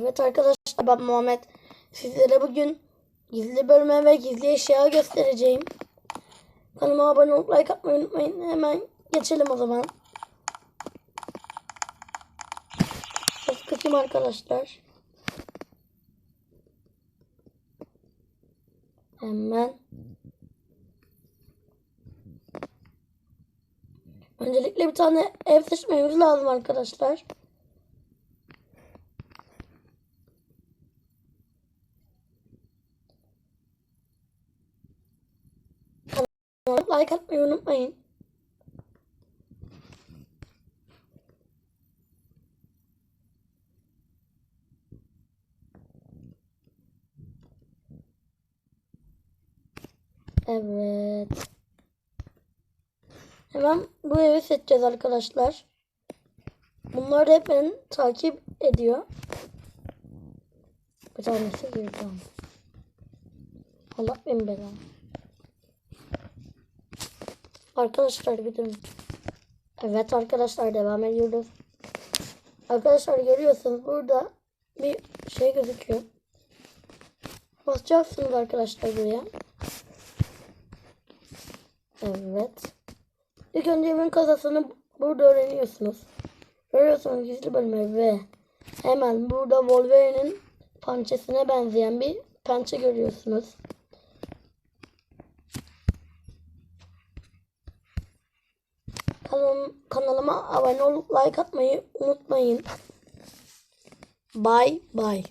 Evet arkadaşlar ben Muhammed. Sizlere bugün gizli bölme ve gizli eşya göstereceğim. Kanalıma abone olup like atmayı unutmayın. Hemen geçelim o zaman. Biraz kısayım arkadaşlar. Hemen. Öncelikle bir tane ev seçmemiz lazım arkadaşlar. Like atmayı unutmayın. Evet. Hemen bu evi seçeceğiz arkadaşlar. Bunlar hep beni takip ediyor. Bir tanesi girdi ama. Allah benim belamı. Arkadaşlar bir durun. Evet arkadaşlar devam ediyoruz. Arkadaşlar görüyorsunuz burada bir şey gözüküyor. Basacaksınız arkadaşlar buraya. Evet. İlk önce evin kasasını burada öğreniyorsunuz. Görüyorsunuz gizli bölme ve hemen burada Wolverine'in pençesine benzeyen bir pençe görüyorsunuz. Kanalıma abone olup like atmayı unutmayın. Bye bye.